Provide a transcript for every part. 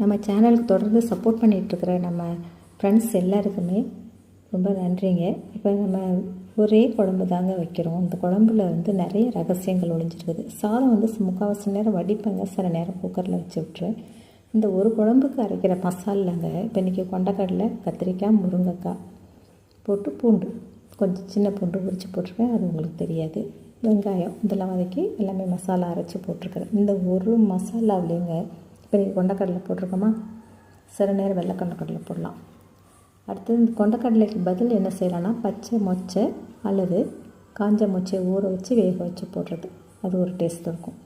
நம்ம சேனலுக்கு தொடர்ந்து சப்போர்ட் பண்ணிகிட்ருக்கிற நம்ம ஃப்ரெண்ட்ஸ் எல்லாருக்குமே ரொம்ப நன்றிங்க. இப்போ நம்ம ஒரே குழம்பு தாங்க வைக்கிறோம். இந்த குழம்புல வந்து நிறைய ரகசியங்கள் ஒழிஞ்சிருக்குது சாதம் வந்து முக்கால்வாசி நேரம் வடிப்பேங்க. சில நேரம் குக்கரில் வச்சு விட்ருவேன் இந்த ஒரு குழம்புக்கு அரைக்கிற மசாலாங்க இப்போ இன்றைக்கி கொண்டக்கடலை கத்திரிக்காய் முருங்கைக்காய் போட்டு பூண்டு கொஞ்சம் சின்ன பூண்டு உரித்து போட்டிருக்கேன். அது உங்களுக்கு தெரியாது. வெங்காயம் இதெல்லாம் வதக்கி எல்லாமே மசாலா அரைச்சி போட்டிருக்கிறேன். இந்த ஒரு மசாலாவிலேங்க இப்போ நீங்கள் கொண்டக்கடலை போட்டிருக்கோமா? சில நேரம் வெள்ளை கொண்டக்கடலை போடலாம். அடுத்தது இந்த கொண்டக்கடலைக்கு பதில் என்ன செய்யலாம்னா பச்சை மொச்சை அல்லது காஞ்ச மொச்சை ஊற வச்சு வேக வச்சு போடுறது. அது ஒரு டேஸ்ட் இருக்கும்.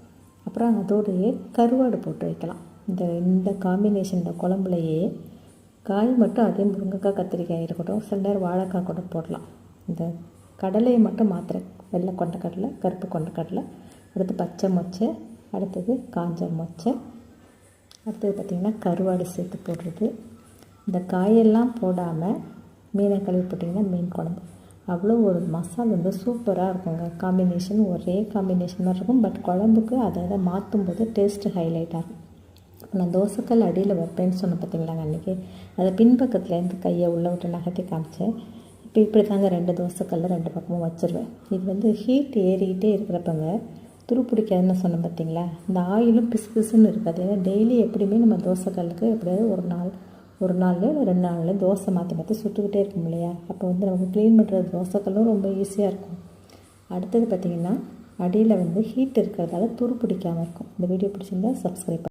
அப்புறம் அதோடையே கருவாடு போட்டு வைக்கலாம். இந்த இந்த காம்பினேஷன் இந்த குழம்புலையே காய் மட்டும் அதே முருங்கைக்காய் கத்திரிக்காய் இருக்கட்டும் சில நேரம் வாழைக்காய் கூட போடலாம். இந்த கடலையை மட்டும் மாத்திரை வெள்ளை கொண்டக்கடலை கருப்பு கொண்டக்கடலை அடுத்து பச்சை மொச்சை அடுத்தது காஞ்ச மொச்சை அடுத்தது பார்த்திங்கன்னா கருவாடு சேர்த்து போடுறது. இந்த காயெல்லாம் போடாமல் மீனை கழுவி போட்டிங்கன்னா மீன் குழம்பு. அவ்வளோ ஒரு மசால் வந்து சூப்பராக இருக்குங்க. காம்பினேஷன் ஒரே காம்பினேஷன் மாதிரி இருக்கும். பட் குழம்புக்கு அதை அதை மாற்றும் போது டேஸ்ட்டு ஹைலைட் ஆகும். இப்போ நான் தோசைக்கல் அடியில் வைப்பேன்னு சொன்னேன் பார்த்தீங்களாங்க அன்றைக்கி அதை பின்பக்கத்துலேருந்து கையை உள்ளே விட்டு நகர்த்தி காமிச்சேன். இப்போ இப்படி தாங்க ரெண்டு தோசைக்கல்ல ரெண்டு பக்கமும் வச்சுருவேன். இது வந்து ஹீட் ஏறிக்கிட்டே இருக்கிறப்பங்க துரு பிடிக்காதுன்னு சொன்னேன் பார்த்தீங்களா இந்த ஆயிலும் பிசு பிசுன்னு இருக்காது. ஏன்னா டெய்லி எப்படியுமே நம்ம தோசைக்கல்லுக்கு எப்படியாவது ஒரு நாள் ஒரு நாள் இல்லை ரெண்டு நாளில் தோசை மாற்றி மாற்றி சுட்டுக்கிட்டே இருக்கும் இல்லையா? அப்போ வந்து நமக்கு க்ளீன் பண்ணுறது தோசைக்கல்லும் ரொம்ப ஈஸியாக இருக்கும். அடுத்தது பார்த்திங்கன்னா அடியில் வந்து ஹீட் இருக்கிறதால துரு பிடிக்காமல் இருக்கும். இந்த வீடியோ பிடிச்சிருந்தா சப்ஸ்கிரைப்